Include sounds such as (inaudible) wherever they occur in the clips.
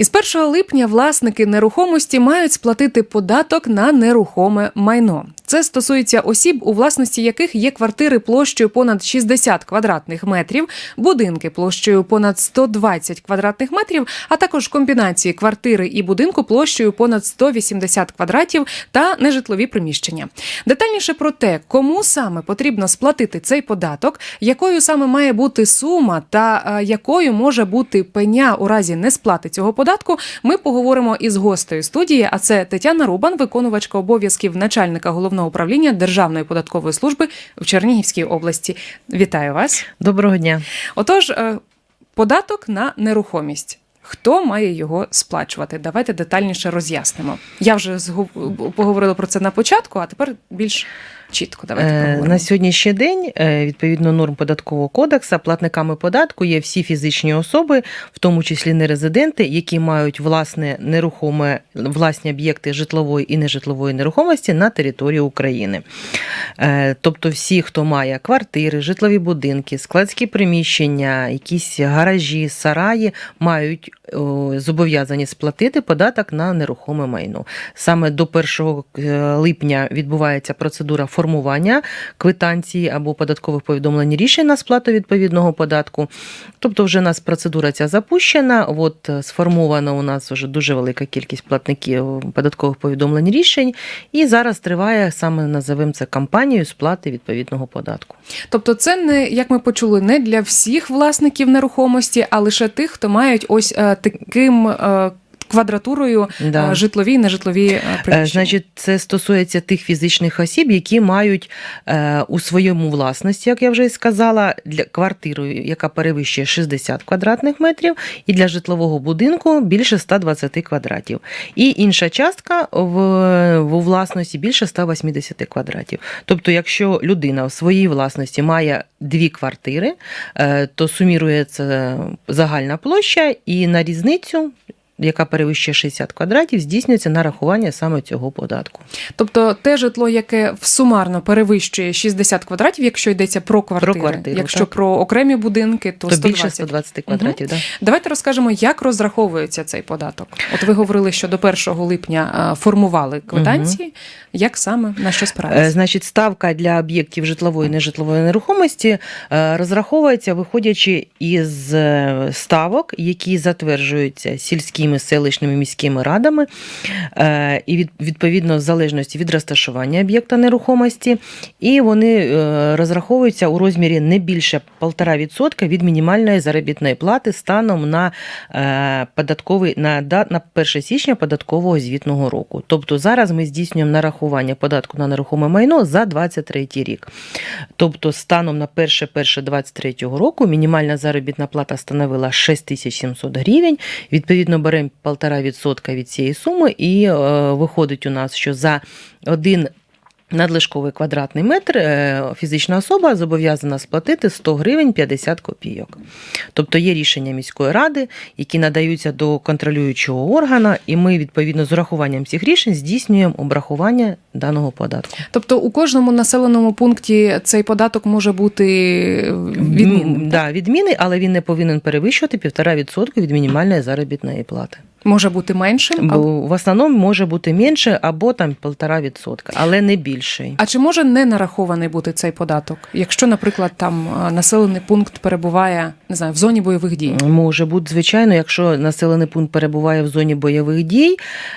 Із 1 липня власники нерухомості мають сплатити податок на нерухоме майно. Це стосується осіб, у власності яких є квартири площею понад 60 квадратних метрів, будинки площею понад 120 квадратних метрів, а також комбінації квартири і будинку площею понад 180 квадратів та нежитлові приміщення. Детальніше про те, кому саме потрібно сплатити цей податок, якою саме має бути сума та е, якою може бути пеня у разі несплати цього податку, ми поговоримо із гостею студії. А це Тетяна Рубан, виконувачка обов'язків начальника головного управління Державної податкової служби в Чернігівській області. Вітаю вас. Доброго дня. Отож, е, податок на нерухомість. Хто має його сплачувати? Давайте детальніше роз'яснимо. Я вже поговорила про це на початку, а тепер більш чітко. Давайте Е, поговоримо. На сьогоднішній день, е, відповідно норм податкового кодексу, платниками податку є всі фізичні особи, в тому числі нерезиденти, які мають власне нерухоме власні об'єкти житлової і нежитлової нерухомості на території України. Е, Тобто, всі, хто має квартири, житлові будинки, складські приміщення, якісь гаражі, сараї, мають зобов'язані сплатити податок на нерухоме майно. Саме до 1 е, липня відбувається процедура формування квитанції або податкових повідомлень рішень на сплату відповідного податку. Тобто, вже у нас процедура ця запущена. От е, сформована у нас вже дуже велика кількість платників податкових повідомлень рішень, і зараз триває саме називаємо це кампанією сплати відповідного податку. Тобто, це не як ми почули, не для всіх власників нерухомості, а лише тих, хто мають ось е, таким. Квадратурою Да. е, житлові і нежитлові е, Е, приміщення. Значить, це стосується тих фізичних осіб, які мають у своєму власності, як я вже сказала, для квартиру, яка перевищує 60 квадратних метрів, і для житлового будинку більше 120 квадратів. І інша частка в, в власності більше 180 квадратів. Тобто, якщо людина в своїй власності має дві квартири, то сумірується загальна площа, і на різницю. Яка перевищує 60 квадратів, здійснюється нарахування саме цього податку. Тобто те житло, яке сумарно перевищує 60 квадратів, якщо йдеться про квартири, Про квартиру, якщо так. про окремі будинки, то, То 120. більше 120 квадратів. Да? Давайте розкажемо, як розраховується цей податок. От ви говорили, що до 1 липня е, формували квитанції. Як саме на що Е, спирається? Значить, ставка для об'єктів житлової і нежитлової нерухомості е, розраховується, виходячи із ставок, які затверджуються сільськими, селищними, міськими радами, е, і від- відповідно в залежності від розташування об'єкта нерухомості, і вони е, розраховуються у розмірі не більше 1,5% від мінімальної заробітної плати станом на е, податковий на, на 1 січня податкового звітного року. Тобто зараз ми здійснюємо нарахування податку на нерухоме майно за 23 рік. Тобто, станом на 1.1.23 року мінімальна заробітна плата становила 6700 гривень. Відповідно, беремо 1,5% від цієї суми, і е, виходить у нас, що за один надлишковий квадратний метр е, фізична особа зобов'язана сплатити 100 гривень 50 копійок. Тобто є рішення міської ради, які надаються до контролюючого органа, і ми відповідно з урахуванням цих рішень здійснюємо обрахування даного податку. Тобто у кожному населеному пункті цей податок може бути відмінним. Да, відмінний, але він не повинен перевищувати 1,5% від мінімальної заробітної плати. Може бути меншим. В основному може бути менше або там 1,5%, але не більший. А чи може не нарахований бути цей податок, якщо, наприклад, там е, населений пункт перебуває не знаю в зоні бойових дій? Може бути, звичайно, якщо населений пункт перебуває в зоні бойових дій,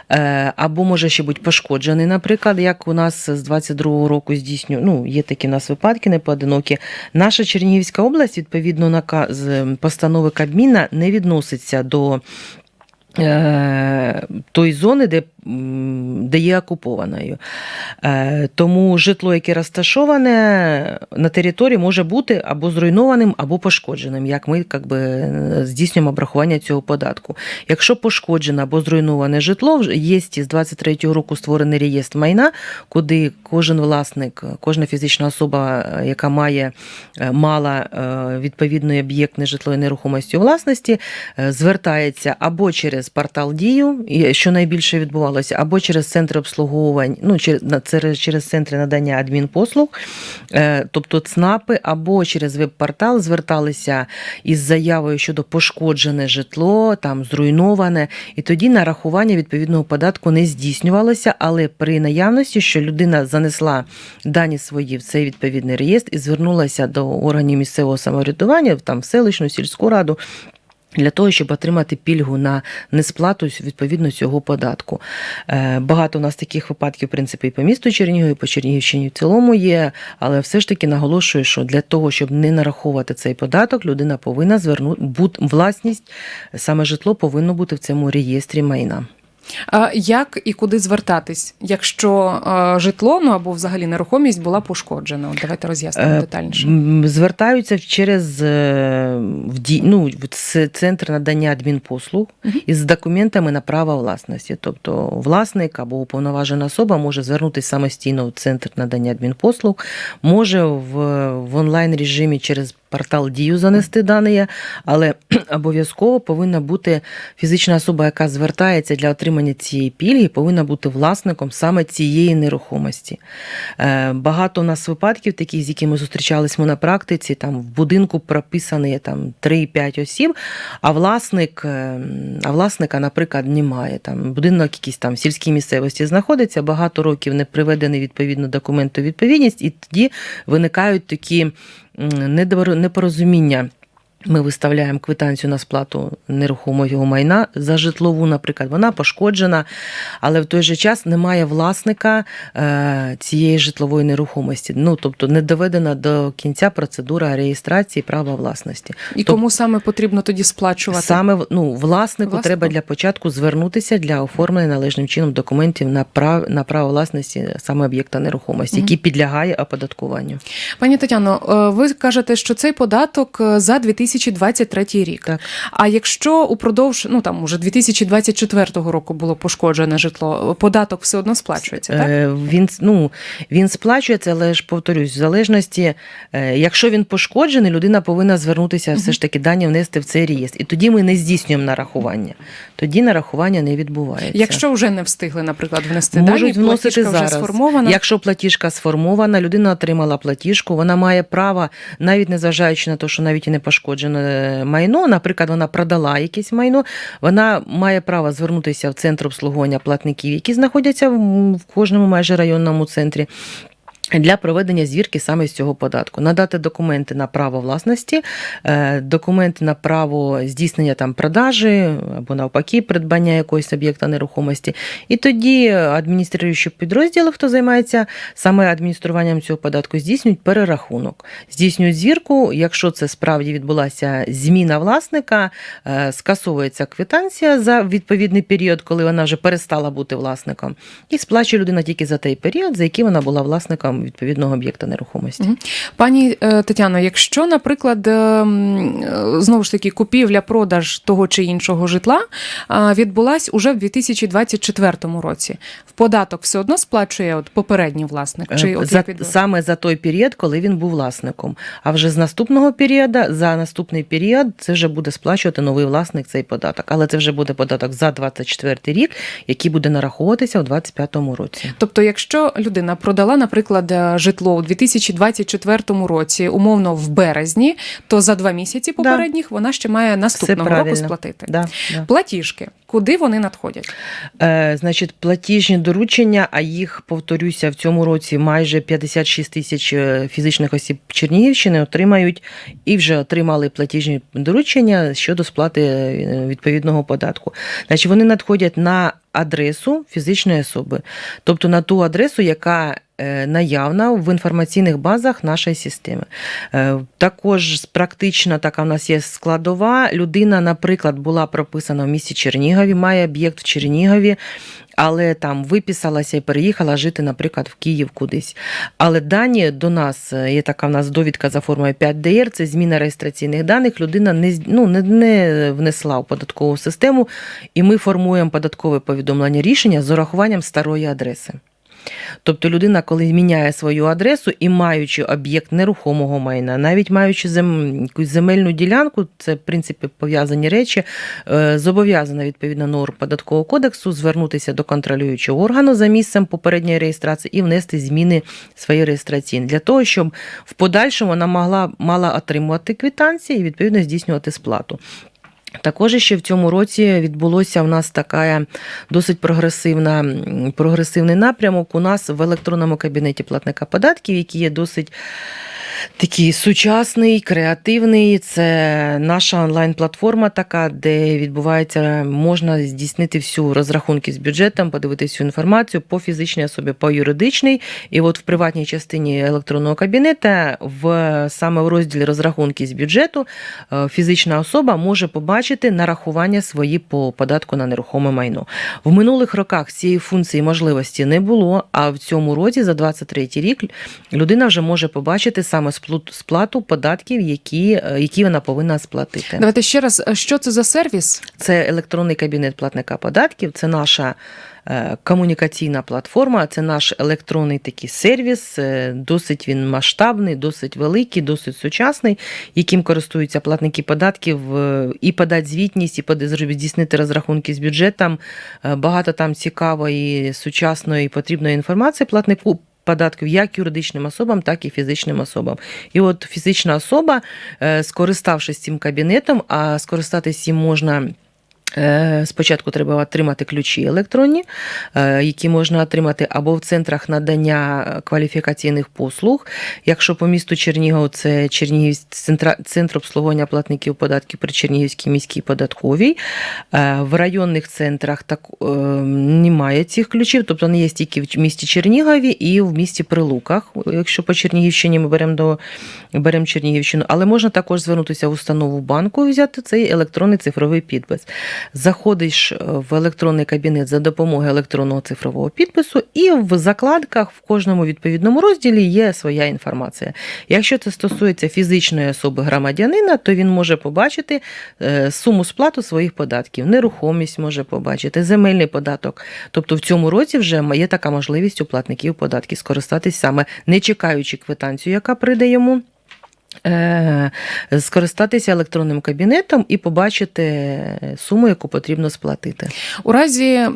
е, або може ще бути пошкоджений, наприклад, як у нас з 22-го року здійснює, ну, є такі у нас випадки непоодинокі. Наша Чернігівська область, відповідно наказ постанови Кабміна, не відноситься до тої зони, де, де є окупованою. Е, Тому житло, яке розташоване на території, може бути або зруйнованим, або пошкодженим, як ми як би, е, здійснюємо обрахування цього податку. Якщо пошкоджене або зруйноване житло, є з 23-го року створений реєстр майна, куди кожен власник, кожна фізична особа, е, яка має е, мала е, відповідний об'єкт нежитлової нерухомості у власності, е, звертається або через через портал Дію, що найбільше відбувалося, або через центри обслуговувань, ну через через, центри надання адмінпослуг, е, тобто ЦНАПи, або через веб-портал зверталися із заявою щодо пошкоджене житло, там зруйноване, і тоді нарахування відповідного податку не здійснювалося, але при наявності, що людина занесла дані свої в цей відповідний реєстр і звернулася до органів місцевого самоврядування, там в селищну сільську раду. Для того, щоб отримати пільгу на несплату відповідно цього податку. Е, Багато у нас таких випадків, в принципі, і по місту Чернігові, по Чернігівщині в цілому є, але все ж таки наголошую, що для того, щоб не нараховувати цей податок, людина повинна звернути власність, саме житло повинно бути в цьому реєстрі майна. А як і куди звертатись, якщо житло ну або взагалі нерухомість була пошкоджена? От давайте роз'яснимо Е, детальніше. Звертаються через е, в ді- ну, центр надання адмінпослуг із документами на право власності. Тобто власник або уповноважена особа може звернутися самостійно в центр надання адмінпослуг, може в, в онлайн режимі через портал Дію занести дані, але (clears throat) обов'язково повинна бути фізична особа, яка звертається для отримання цієї пільги, повинна бути власником саме цієї нерухомості. Е, Багато у нас випадків, таких, з якими зустрічались ми на практиці, там в будинку прописані там 3-5 осіб, а власник, е, а власника, наприклад, немає. Там будинок якийсь там в сільській місцевості знаходиться, багато років не приведений відповідно документ у відповідність, і тоді виникають такі непорозуміння. Ми виставляємо квитанцію на сплату нерухомого майна за житлову, наприклад, вона пошкоджена, але в той же час немає власника е, цієї житлової нерухомості. Ну тобто не доведена до кінця процедура реєстрації права власності. І кому саме потрібно тоді сплачувати? Саме ну, власнику, Власнику? треба для початку звернутися для оформлення належним чином документів на прав на право власності саме об'єкта нерухомості, Мгм. який підлягає оподаткуванню. Пані Тетяно, е, ви кажете, що цей податок е, за 2023 рік. Так. А якщо упродовж ну там уже 2024 року було пошкоджене житло, податок все одно сплачується, так? Е, Він, ну, він сплачується, але ж повторюсь, в залежності, е, якщо він пошкоджений, людина повинна звернутися все ж таки дані внести в цей реєстр. І тоді ми не здійснюємо нарахування. Тоді нарахування не відбувається. Якщо вже не встигли, наприклад, внести Можуть дані, вносити платіжка зараз. вже сформована. Якщо платіжка сформована, людина отримала платіжку, вона має право, навіть незважаючи на те, що навіть і не пошкоджене майно, наприклад, вона продала якесь майно, вона має право звернутися в центр обслуговування платників, які знаходяться в кожному майже районному центрі. Для проведення звірки саме з цього податку, надати документи на право власності, е, документи на право здійснення там продажі або навпаки придбання якогось об'єкта нерухомості. І тоді адмініструючі підрозділи, хто займається саме адмініструванням цього податку, здійснюють перерахунок, здійснюють звірку. Якщо це справді відбулася зміна власника, е, скасовується квитанція за відповідний період, коли вона вже перестала бути власником, і сплачує людина тільки за той період, за який вона була власником відповідного об'єкта нерухомості. Пані е, Тетяно, якщо, наприклад, е, м, е, знову ж таки купівля-продаж того чи іншого житла відбулась уже в 2024 році, в податок все одно сплачує от попередній власник? Чи Е, от за, саме за той період, коли він був власником. А вже з наступного періоду, за наступний період, це вже буде сплачувати новий власник цей податок. Але це вже буде податок за 24 рік, який буде нараховуватися у 25 році. Тобто, якщо людина продала, наприклад, е, житло у 2024 році, умовно в березні, то за два місяці попередніх вона ще має наступного року сплатити. Да, да. Платіжки, куди вони надходять? Е, значить, платіжні доручення, а їх, повторюся, в цьому році майже 56 тисяч е, фізичних осіб Чернігівщини отримають і вже отримали платіжні доручення щодо сплати е, відповідного податку. Значить, вони надходять на адресу фізичної особи, тобто на ту адресу, яка е, наявна в інформаційних базах нашої системи. Також практично така в нас є складова. Людина, наприклад, була прописана в місті Чернігові, має об'єкт в Чернігові. Але там виписалася і переїхала жити, наприклад, в Київ кудись. Але дані до нас е, є така в нас довідка за формою 5ДР, це зміна реєстраційних даних. Людина не, ну, не, не внесла в податкову систему, і ми формуємо податкове повідомлення рішення з урахуванням старої адреси. Тобто людина, коли міняє свою адресу і маючи об'єкт нерухомого майна, навіть маючи зем... земельну ділянку, це в принципі пов'язані речі, е, зобов'язана відповідно норм податкового кодексу звернутися до контролюючого органу за місцем попередньої реєстрації і внести зміни свої реєстраційні для того, щоб в подальшому вона могла мала отримувати квитанції і відповідно здійснювати сплату. Також ще в цьому році відбулося в нас така досить прогресивна, прогресивний напрямок у нас в електронному кабінеті платника податків, який є досить такий сучасний, креативний. Це наша онлайн-платформа, така, де відбувається, можна здійснити всю розрахунки з бюджетом, подивитися всю інформацію по фізичній особі, по юридичній. І от в приватній частині електронного кабінету, в саме в розділі розрахунки з бюджету, е, фізична особа може побачити нарахування свої по податку на нерухоме майно. В минулих роках цієї функції можливості не було. А в цьому році, за 23 рік, людина вже може побачити саме сплату податків, які, е, які вона повинна сплатити. Давайте ще раз, е, що це за сервіс? Це електронний кабінет платника податків, це наша е, комунікаційна платформа, це наш електронний такий сервіс. Досить він масштабний, досить великий, досить сучасний, яким користуються платники податків і подати звітність, і пода- зробити- здійснити розрахунки з бюджетом. Багато там цікавої, сучасної, потрібної інформації платнику. Податків як юридичним особам, так і фізичним особам. І от фізична особа, е, скориставшись цим кабінетом, а скористатись їм можна. Е, Спочатку треба отримати ключі електронні, е, які можна отримати або в центрах надання кваліфікаційних послуг. Якщо по місту Чернігов це Чернігів центр обслуговування платників податків при Чернігівській міській податковій. Е, В районних центрах так немає цих ключів, тобто вони є тільки в місті Чернігові і в місті Прилуках. Якщо по Чернігівщині ми беремо до беремо Чернігівщину, але можна також звернутися в установу банку і взяти цей електронний цифровий підпис. Заходиш е, в електронний кабінет за допомогою електронного цифрового підпису, і в закладках в кожному відповідному розділі є своя інформація. Якщо це стосується фізичної особи громадянина, то він може побачити е, суму сплату своїх податків, нерухомість може побачити, земельний податок. Тобто в цьому році вже є така можливість у платників податків скористатись саме не чекаючи квитанцію, яка прийде йому. Е, Скористатися електронним кабінетом і побачити суму, яку потрібно сплатити. У разі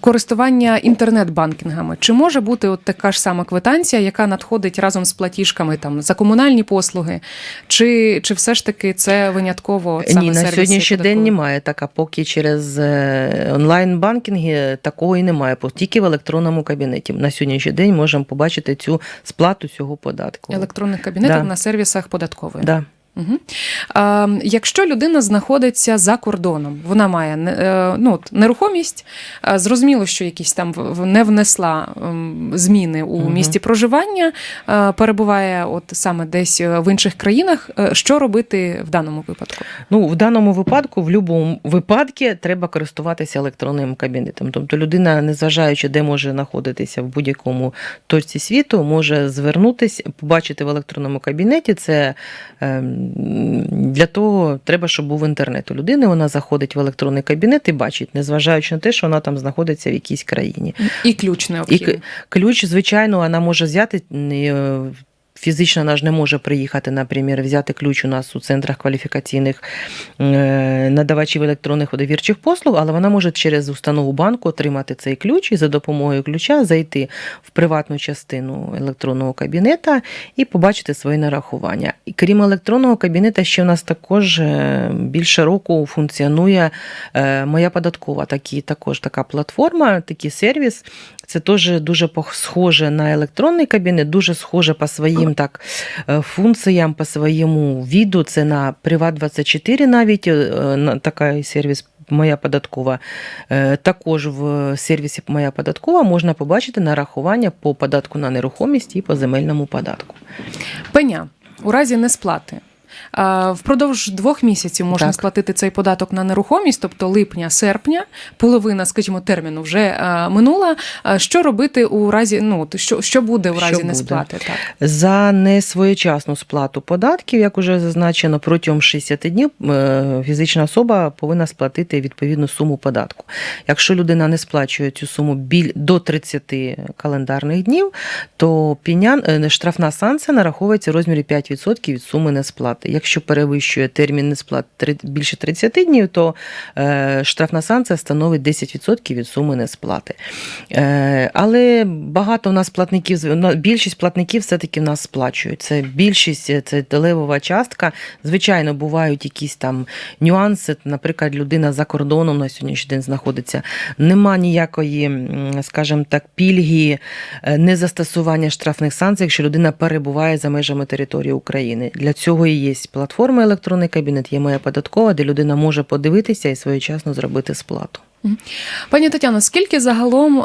користування інтернет-банкінгами, чи може бути от така ж сама квитанція, яка надходить разом з платіжками там за комунальні послуги, чи, чи все ж таки це винятково саме Ні, на сьогоднішній день немає така, поки через е, онлайн-банкінги такого і немає, тільки в електронному кабінеті. На сьогоднішній день можемо побачити цю сплату цього податку. електронних кабінетів Да. на сервісах податкової. Да. Угу. А, якщо людина знаходиться за кордоном, вона має е, ну, от, нерухомість, зрозуміло, що якісь там не внесла зміни у Мгм. місті проживання, перебуває от саме десь е, в інших країнах. Е, Що робити в даному випадку? Ну, в даному випадку, в будь-якому випадку, треба користуватися електронним кабінетом. Тобто людина, незважаючи, де може знаходитися в будь-якому точці світу, може звернутися, побачити в електронному кабінеті. Це ем, для того треба, щоб був інтернет у людини. Вона заходить в електронний кабінет і бачить, незважаючи на те, що вона там знаходиться в якійсь країні. І ключ необхідний. І ключ, звичайно, вона може взяти. Фізично вона ж не може приїхати, наприклад, взяти ключ у нас у центрах кваліфікаційних е, надавачів електронних довірчих послуг, але вона може через установу банку отримати цей ключ і за допомогою ключа зайти в приватну частину електронного кабінета і побачити свої нарахування. І крім електронного кабінета, ще в нас також е, більше року функціонує е, моя податкова, такі, також така платформа, такий сервіс. Це теж дуже схоже на електронний кабінет, дуже схоже по своїм так е, функціям, по своєму віду. Це на Приват24 навіть е, на- такий сервіс. Моя податкова. Е, Також в сервісі Моя податкова можна побачити нарахування по податку на нерухомість і по земельному податку. Пеня у разі несплати. Впродовж двох місяців можна Так. сплатити цей податок на нерухомість, тобто липня, серпня, половина, скажімо, терміну вже минула. Що робити у разі, ну що, що буде у Що разі буде? несплати? Так. За несвоєчасну сплату податків, як уже зазначено, протягом 60 днів е, фізична особа повинна сплатити відповідну суму податку. Якщо людина не сплачує цю суму біль до 30 календарних днів, то пеня, е, штрафна санкція нараховується в розмірі 5% від суми несплати. Якщо перевищує термін несплати більше 30 днів, то е, штрафна санкція становить 10% від суми несплати. Е, Але багато у нас платників, ну, більшість платників все-таки в нас сплачують. Це більшість, це левова частка. Звичайно, бувають якісь там нюанси. Наприклад, людина за кордоном на сьогоднішній день знаходиться. Нема ніякої, скажімо так, пільги е, незастосування штрафних санкцій, якщо людина перебуває за межами території України. Для цього і є платформа електронний кабінет, є моя податкова, де людина може подивитися і своєчасно зробити сплату. Пані Тетяно, скільки загалом, е,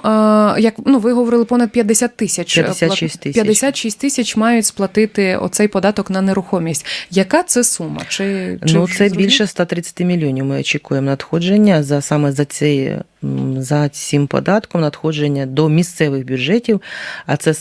як ну ви говорили, понад 50 тисяч е, 56 тисяч. 56 тисяч мають сплатити оцей податок на нерухомість. Яка це сума? Чи, чи Ну, це більше 130 мільйонів. Ми очікуємо надходження за саме за цей за цим податком надходження до місцевих бюджетів. А це е,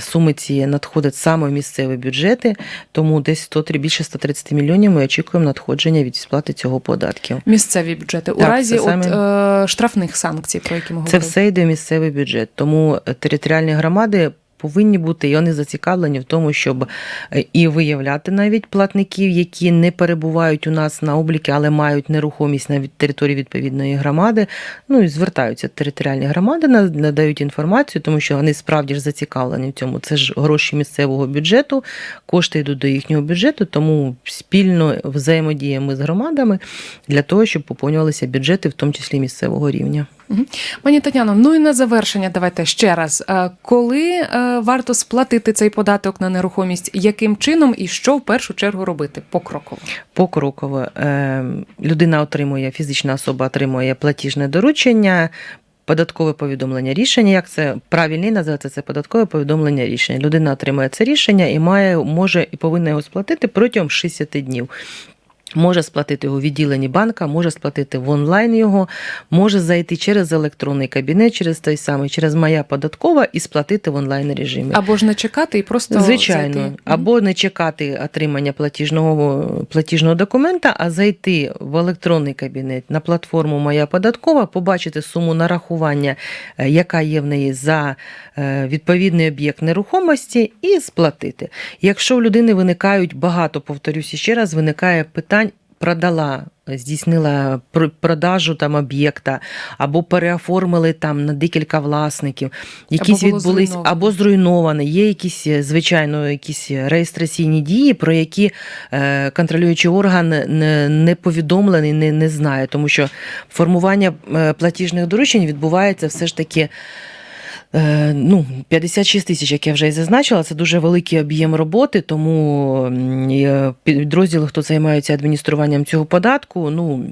суми ці надходять саме в місцеві бюджети, тому десь 103, більше 130 мільйонів ми очікуємо надходження від сплати цього податків. місцеві бюджети у Так, разі це от, саме- е, штрафних санкцій, про які ми Це все йде в місцевий бюджет. Тому е, територіальні громади повинні бути і вони зацікавлені в тому, щоб е, і виявляти навіть платників, які не перебувають у нас на обліки, але мають нерухомість на території відповідної громади. Ну і звертаються територіальні громади, надають інформацію, тому що вони справді ж зацікавлені в цьому. Це ж гроші місцевого бюджету, кошти йдуть до їхнього бюджету, тому спільно взаємодіємо з громадами для того, щоб поповнювалися бюджети, в тому числі місцевого рівня. Пані Тетяно, ну і на завершення давайте ще раз. Е, Коли е, варто сплатити цей податок на нерухомість, яким чином і що в першу чергу робити покроково? Покроково е, людина отримує, фізична особа отримує платіжне доручення. Податкове повідомлення рішення, як це правильний називається це податкове повідомлення рішення. Людина отримує це рішення і має, може і повинна його сплатити протягом 60 днів. Може сплатити його в відділенні банка, може сплатити в онлайн його, може зайти через електронний кабінет, через той самий, через моя податкова і сплатити в онлайн режимі. Або ж не чекати і просто Звичайно, зайти? Або не чекати отримання платіжного платіжного документа, а зайти в електронний кабінет на платформу Моя податкова, побачити суму нарахування, е, яка є в неї за е, відповідний об'єкт нерухомості, і сплатити. Якщо у людини виникають багато, повторюся ще раз, виникає питань. Продала, здійснила пр- продажу там об'єкта, або переоформили там на декілька власників, якісь було відбулись зруйновано. або зруйноване. Є якісь, е, звичайно, якісь реєстраційні дії, про які е, контролюючий орган не, не повідомлений, не, не знає, тому що формування е, платіжних доручень відбувається все ж таки. Е, Ну, 56 тисяч, як я вже і зазначила, це дуже великий об'єм роботи, тому е, підрозділи, хто займається адмініструванням цього податку, ну.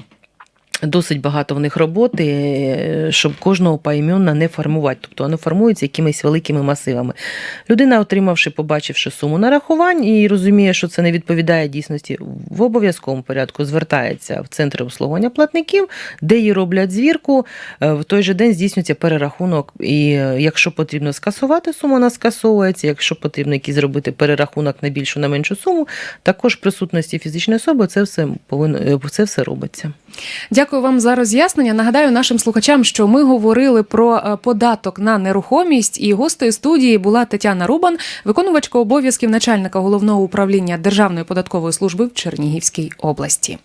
Досить багато в них роботи, е, щоб кожного поіменно не формувати. Тобто воно формується якимись великими масивами. Людина, отримавши, побачивши суму нарахувань і розуміє, що це не відповідає дійсності, в обов'язковому порядку звертається в центри обслуговування платників, де їй роблять звірку. Е, В той же день здійснюється перерахунок. І е, якщо потрібно скасувати суму, вона скасовується. Якщо потрібно якийсь зробити перерахунок на більшу, на меншу суму, також в присутності фізичної особи це все повинно це все робиться. Дякую вам за роз'яснення. Нагадаю нашим слухачам, що ми говорили про е, податок на нерухомість, і гостею студії була Тетяна Рубан, виконувачка обов'язків начальника головного управління Державної податкової служби в Чернігівській області.